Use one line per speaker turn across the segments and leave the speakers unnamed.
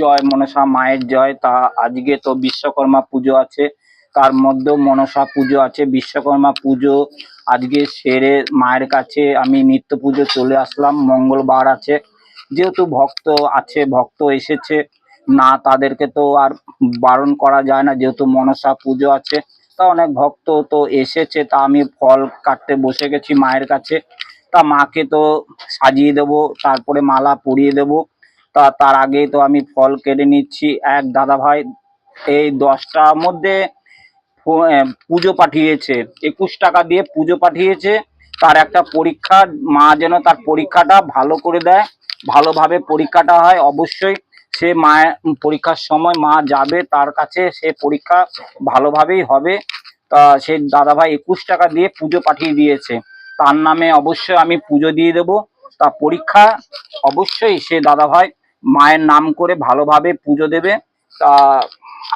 জয়, মনসা মায়ের জয়, তা আজকে তো বিশ্বকর্মা পুজো আছে। তার মধ্যেও মনসা পুজো আছে। বিশ্বকর্মা পুজো আজকে সেরে মায়ের কাছে আমি নিত্য পুজো চলে আসলাম। মঙ্গলবার আছে। যেহেতু ভক্ত আছে, ভক্ত এসেছে, না তাদেরকে তো আর বারণ করা যায় না। যেহেতু মনসা পুজো আছে, তা অনেক ভক্ত তো এসেছে, তা আমি ফল কাটতে বসে গেছি মায়ের কাছে। তা মাকে তো সাজিয়ে দেবো, তারপরে মালা পরিয়ে দেবো। তা তার আগে তো আমি ফল কেটে নিচ্ছি। এক দাদা ভাই এই দশটার মধ্যে পুজো পাঠিয়েছে। একুশ টাকা দিয়ে পুজো পাঠিয়েছে। তার একটা পরীক্ষা, মা যেন তার পরীক্ষাটা ভালো করে দেয়, ভালোভাবে পরীক্ষাটা হয়। অবশ্যই সে মায়ের পরীক্ষার সময় মা যাবে, তার কাছে সে পরীক্ষা ভালোভাবেই হবে। তা সে দাদা ভাই একুশ টাকা দিয়ে পুজো পাঠিয়ে দিয়েছে। তার নামে অবশ্যই আমি পুজো দিয়ে দেব। তা পরীক্ষা অবশ্যই সে দাদা ভাই মায়ের নাম করে ভালোভাবে পুজো দেবে। তা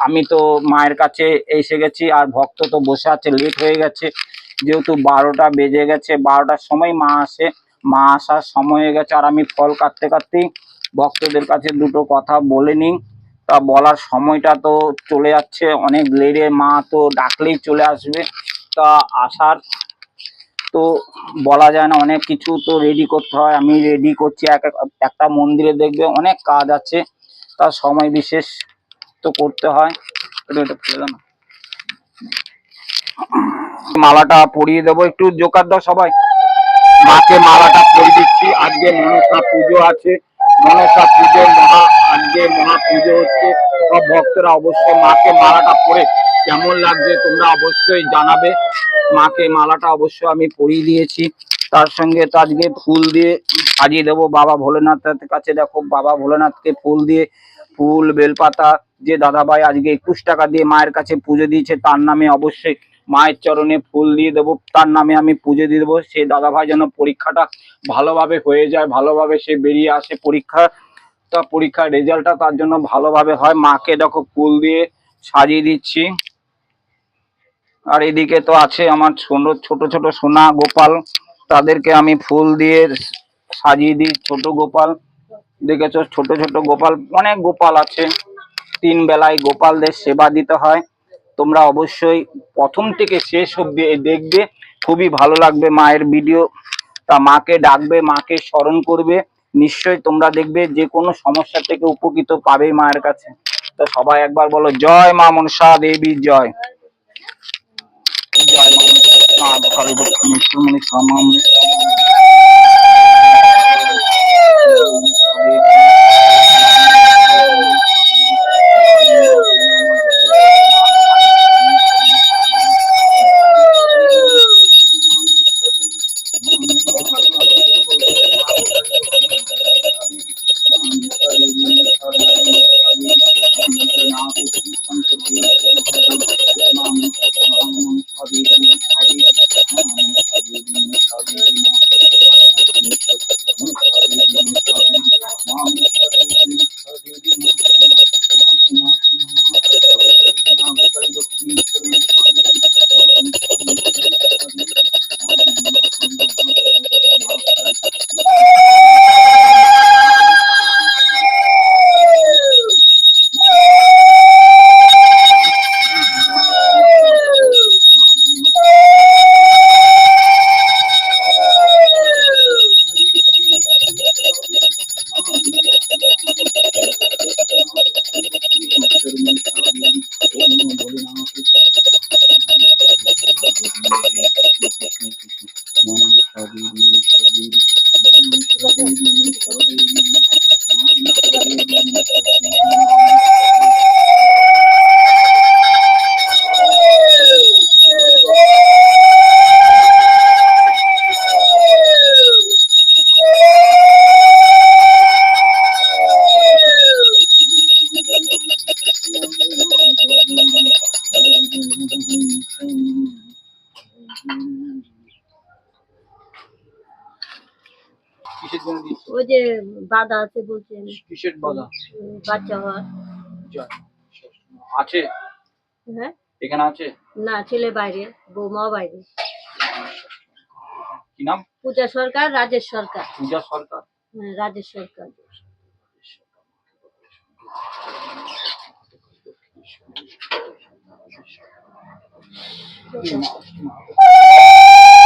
আমি তো মায়ের কাছে এসে গেছি আর ভক্ত তো বসে আছে লেট হয়ে গেছে। যেহেতু বারোটা বেজে গেছে, বারোটার সময় মা আসে। মা আসার সময় হয়ে গেছে আর আমি ফল কাটতে কাটতেই ভক্তদের কাছে দুটো কথা বলে নিই। তা বলার সময়টা তো চলে যাচ্ছে, অনেক লেটে মা তো ডাকলেই চলে আসবে। তা আসার তো বলা যায় না, অনেক কিছু তো রেডি করতে হয়। আমি রেডি করছি, এক এক- একটা মন্দিরে দেখবে অনেক কাজ আছে, তার সময় বিশেষ তো করতে হয়। মালাটা পরিয়ে দেবো, একটু জোকার দাও সবাই। মাকে মালাটা পরিয়ে দিচ্ছি, আজকে মনসা পুজো আছে। মনসা পুজো মহা, আজকে মহা পুজো হচ্ছে, সব ভক্তরা অবশ্যই মাকে মালাটা পরে কেমন লাগছে তোমরা অবশ্যই জানাবে। মাকে মালাটা অবশ্যই আমি পরিয়ে দিয়েছি। তার সঙ্গে আজকে ফুল দিয়ে সাজিয়ে দেবো। বাবা ভোলেনাথের কাছে দেখো, বাবা ভোলেনাথকে ফুল দিয়ে ফুল, বেলপাতা, যে দাদাভাই আজকে একুশ টাকা দিয়ে মায়ের কাছে পুজো দিয়েছে, তার নামে অবশ্যই মায়ের চরণে ফুল দিয়ে দেবো। তার নামে আমি পুজো দিয়ে দেবো। সে দাদাভাই যেন পরীক্ষাটা ভালোভাবে হয়ে যায়, ভালোভাবে সে বেরিয়ে আসে পরীক্ষা, তা পরীক্ষার রেজাল্টটা তার জন্য ভালোভাবে হয়। মাকে দেখো, ফুল দিয়ে সাজিয়ে দিচ্ছি। আর এদিকে তো আছে আমার ছোট ছোট সোনা গোপাল। তাদেরকে আমি ফুল দিয়ে সাজিয়ে দিই, ছোট গোপাল। দেখেছ, ছোট ছোট গোপাল, অনেক গোপাল আছে। তিন বেলায় গোপালদের সেবা দিতে হয়। তোমরা অবশ্যই প্রথম থেকে শেষ অব্দি দেখবে। খুবই ভালো লাগবে মায়ের ভিডিও। তা মাকে ডাকবে, মাকে স্মরণ করবে। নিশ্চয়ই তোমরা দেখবে যে কোনো সমস্যা থেকে উপকৃত পাবে মায়ের কাছে। তা সবাই একবার বলো, জয় মা মনসা দেবী, জয়। nada, falei do filme, filme. জয় মা মনসা মা কালী লক্ষ্মী মৃত্যুমণি শ্যামা
ওই যে বাধা আছে বলছেন
কিসের বাধা
বাচ্চা হওয়ার।
আচ্ছা, আচ্ছা, আচ্ছা। আছে?
হ্যাঁ?
এখানে আছে?
না ছেলে বাইরে বৌমাও বাইরে।
কি নাম?
পূজা সরকার রাজেশ সরকার।
পূজা সরকার?
হ্যাঁ রাজেশ সরকার। Thank you.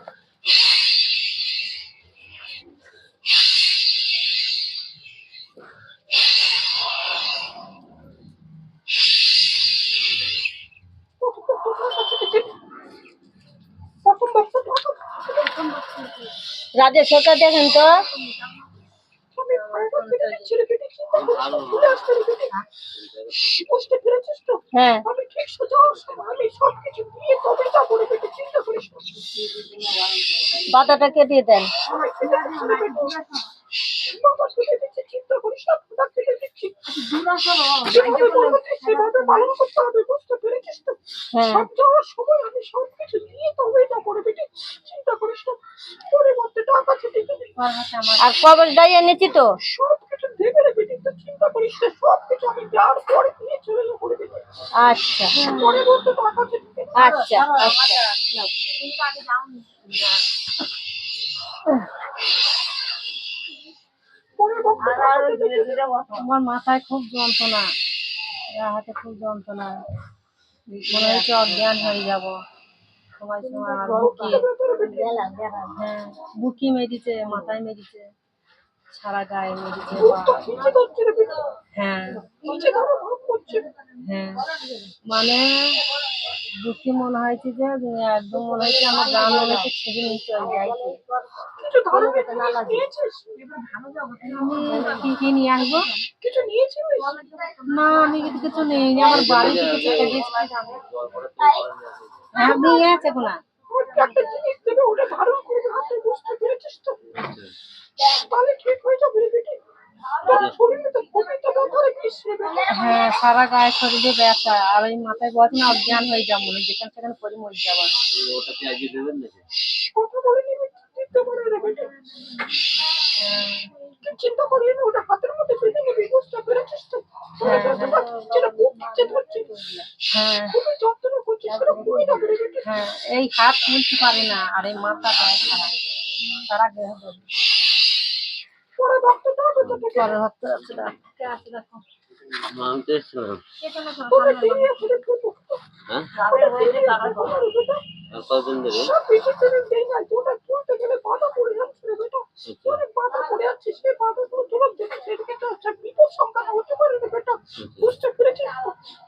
রাজ্য সরকার দেখেন তো। হ্যাঁ। পাতাটা কেটে দেন।
বাবা দিচ্ছে চিন্তা করিস না বাবা কেটে দিচ্ছি। যেভাবে বলব তুই সেভাবে পালন করতে হবে বুঝতে পেরেছিস তো?
হ্যাঁ।
সব যাওয়ার সময় আমি সবকিছু দিয়ে তবে যাব রে বেটা চিন্তা করিস না। টাকা
আর কবর এনেছি তো?
সবকিছু দেবে রে বেটি তো চিন্তা করিস না সবকিছু আমি যাওয়ার পরে দিয়ে চলে যাব রে বেটি
আচ্ছা।
টাকা আছে ঠিক
আচ্ছা আচ্ছা।
আছে
আমার মাথায় খুব যন্ত্রণা গা হাতে খুব যন্ত্রণা মনে হচ্ছে অজ্ঞান হয়ে যাব সময় সময় বুকি হ্যাঁ বুকি মেরেছে মাথায় মেরেছে সারা গায়ে মেরেছে হ্যাঁ
নিচে
হ্যাঁ। মানে বুকি মনে হয়েছে যে একদম মনে হয়েছে আমার গা মনে হচ্ছে নিয়ে চলে যাইছে কি কি নিয়ে আসব?
কিছু
না আমি কিছু নেই। আমার বাড়ি থেকে চেপে দিয়েছি। কি নিয়ে আছে কোনা
একটা জিনিস দেবে ওটা ধারণ করবে হাতে বুঝতে পেরেছিস তো? তাহলে ঠিক হয়ে যাবে বেটি। শরীরে খুবই তো ব্যথা রেখিস রে বেটি
হ্যাঁ সারা গায়ে শরীরে ব্যথা আর ওই মাথায় অজ্ঞান হয়ে যাব যেখানে সেখানে পরি মরে যাব
চিন্তা করে না ওটা হাতের মধ্যে বেঁধে নিবি বুঝতে পেরেছিস তো
হ্যাঁ হ্যাঁ এই হাত তুলতে পারি না আর এই মাথাটা খারাপ সারা। গায়ে বমি।
পরে
পরে হচ্ছে আছে
বেটা বুঝতে পেরেছিস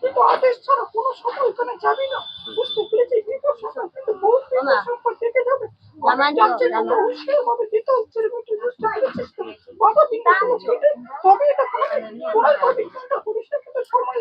কিন্তু আদেশ ছাড়া কোনো সময় এখানে যাবি না বুঝতে পেরেছিস বিপদ সংখ্যা কিন্তু বহুত বিপদ সংখ্যা থেকে যাবে
জামাই তো,
যাচ্ছে না
জামাই।
হুঁশিয়ার ভাবে যেতে হচ্ছে রে বেটা বুঝতে পেরেছিস তো? বাধা দিতে তবে এটা তোরাই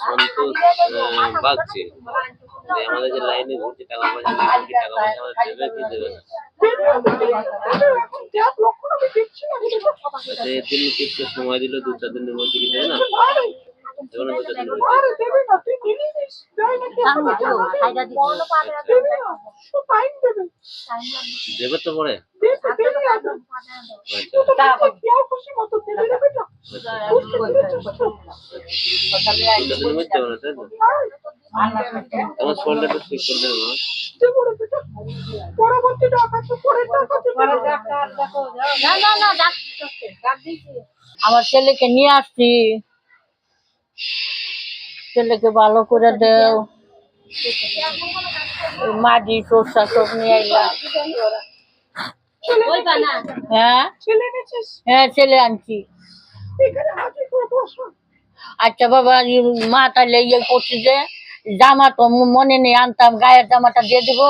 সন্তোষ আমাদের যে লাইনে ঘুরছে টাকা পয়সা টাকা পয়সা দেবে কি দেবে না সময় দিলে দু চার দিনের মধ্যে কি না? দেবে
তো
পরে। শরীরটা একটু ঠিক করে দেবে। না
না না
আমার ছেলেকে নিয়ে আসছি। ছেলেকে ভালো করে দেও। মাটি সরষা সব নিয়ে
বানা
হ্যাঁ?
ছেলে
হ্যাঁ ছেলে আনছি।
এখানে হাজির করে বসো।
আচ্ছা বাবা মা তাহলে ইয়ে করছি যে জামা তো মনে নেই আনতাম গায়ের জামাটা দিয়ে দিব।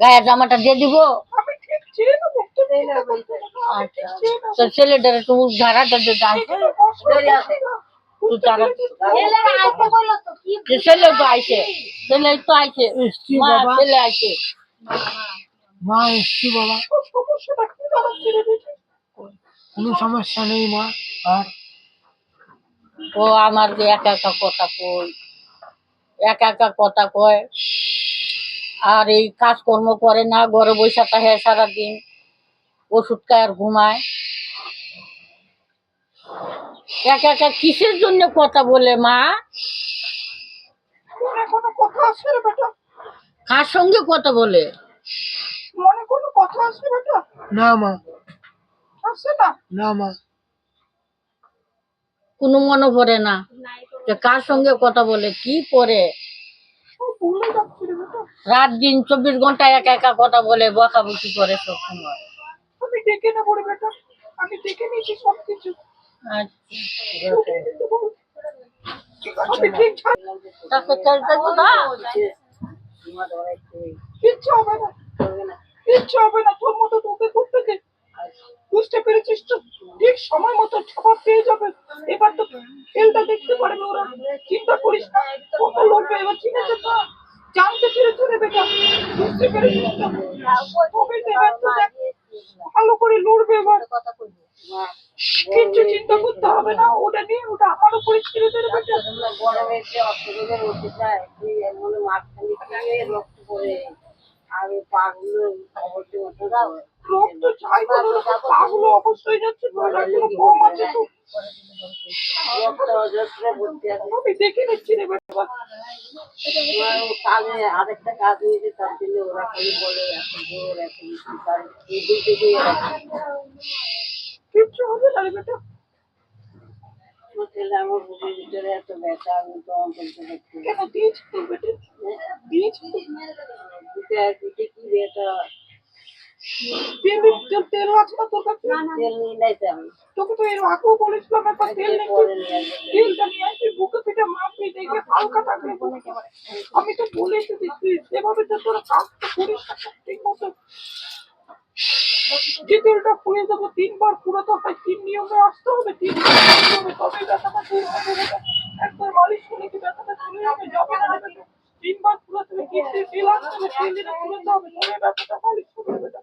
গায়ের জামাটা দিয়ে দিব। আচ্ছা ছেলে তো আইছে ছেলে তো আইছে ছেলে
বাবা? কোনো সমস্যা নেই মা আর
ও আমার যে একা একা কথা কই, একা একা কথা কয় আর এই কাজকর্ম করে না ঘরে বসে থাকে সারাদিন ওষুধ খায় আর ঘুমায়। একা একা কিসের জন্য কথা বলে মা?
কোনো কথা আছে বেটা।
কার সঙ্গে কথা বলে?
মনে কোনো কথা আছে বেটা
না মা।
আছে না?
না মা।
কোনো মনে পড়ে না কার সঙ্গে কথা বলে কি করে
ও ভুলে যাচ্ছি রে বেটা
রাত দিন চব্বিশ ঘণ্টা একা একা কথা বলে বকাবকি করে সব সময়
আমি ডেকে বেটা। আমি ডেকে নিয়েছি সব কিছু
আচ্ছা
কিচ্ছু হবে না। কিচ্ছু হবে না। তোর মতো তোকে করতে বুঝতে পেরেছিস তো? ঠিক সময় মতো জবাব পেয়ে যাবে এবার তো খেলটা দেখতে পারবে ওরা চিন্তা করিস না কত লড়বে এবার চিনেছে তো জানতে পেরেছে রে বেটা বুঝতে ভালো করে লড়বে এবার। কিচ্ছু চিন্তা করতে হবে না, ওটা নিয়ে ওটা আমার উপরে ছেড়ে দেবে
গরমে যে অসুবিধার ওষুধ দেয় মাঝখানে রক্ত করে আর পাগুলো অবশ্যই মতো দাও
পাগুলো অবশ্যই যাচ্ছে তো কম আছে তো। আমি
আরেকটা কাজ হয়েছে তার জন্য ওরা এত জোর
বেটা।
আমার বুকের ভিতরে এত ব্যথা আমি তো। অন্তর থেকে
কেন দিয়েছি। তেল তেল তেল আছে না তোর কাছে?
তেল নিয়ে নাইতে আমি।
তোকে তো এর আগেও বলেছিলাম একবার তেল নিয়ে
পরে নিয়ে আসব।
তেলটা নিয়ে আসবি বুকে পিঠে মাখবি দেখে হালকা থাকবে আমি তো বলেছি যে তুই সেভাবে তো তোরা কাজ তো করিস ঠিক মতো। যে তেলটা পুড়ে দেবো তিনবার পুরোতে হয় তিন নিয়মে আসতে হবে তিন নিয়মে আসতে হবে তবে ব্যথাটা দূর হবে একবার মালিশ করে কি ব্যথাটা চলে যাবে যাবে না। তিনবার পুরোতে তিন তেল আসতে হবে তিন দিনে পুরোতে হবে তবে ব্যথাটা মালিশ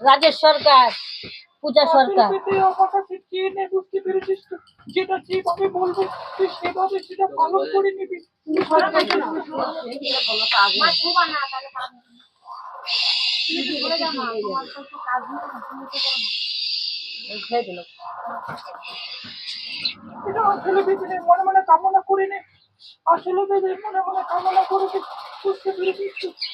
রাজেশ সরকার পূজা সরকার।
যেটা যেভাবে বলব তুই সেভাবে সেটা পালন করে নিবি। মনে মনে কামনা করে নে। আসলে মনে মনে কামনা করে বুঝতে?
আসলে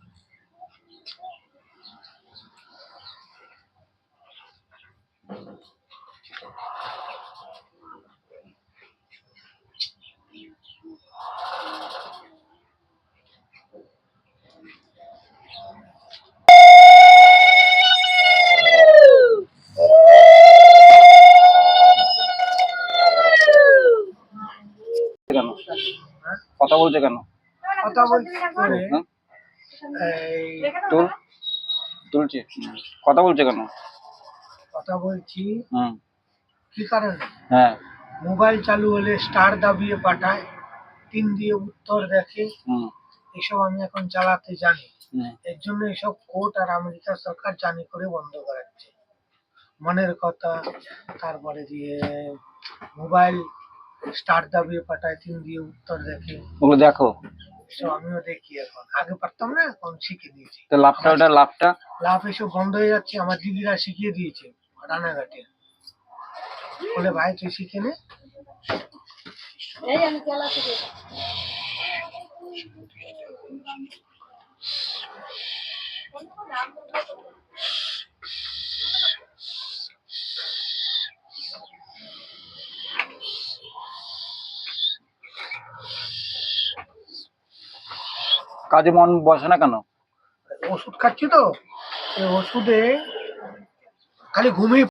বলছে কেন?
কথা বলছি।
হ্যাঁ?
এই
তুল তুলছি। কথা বলছে কেন?
কথা বলছি। কি কারণে?
হ্যাঁ।
মোবাইল চালু হলে স্টার দাবিয়ে পাঠায় তিন দিয়ে উত্তর দেখে।
হুম।
এসব আমি এখন চালাতে জানি। এর জন্য এসব কোর্ট আর আমেরিকা সরকার জানি করে বন্ধ করাচ্ছে। মনের কথা তারপরে দিয়ে মোবাইল স্টার দাবিয়ে পাঠায় তিন দিয়ে উত্তর দেখে।
ওগুলো দেখো।
এসব আমিও দেখি এখন। আগে পারতাম না এখন শিখে দিয়েছি।
তো লাভটা ওটা লাভটা?
লাভ এসব বন্ধ হয়ে যাচ্ছে আমার দিদিরা শিখিয়ে দিয়েছে রানাঘাটে। বলে ভাই তুই শিখে নে।
এই আমি চালাতে দেবো।
কাজে মন বসে না কেন?
ওষুধ খাচ্ছি তো। ওষুধে খালি ঘুমিয়ে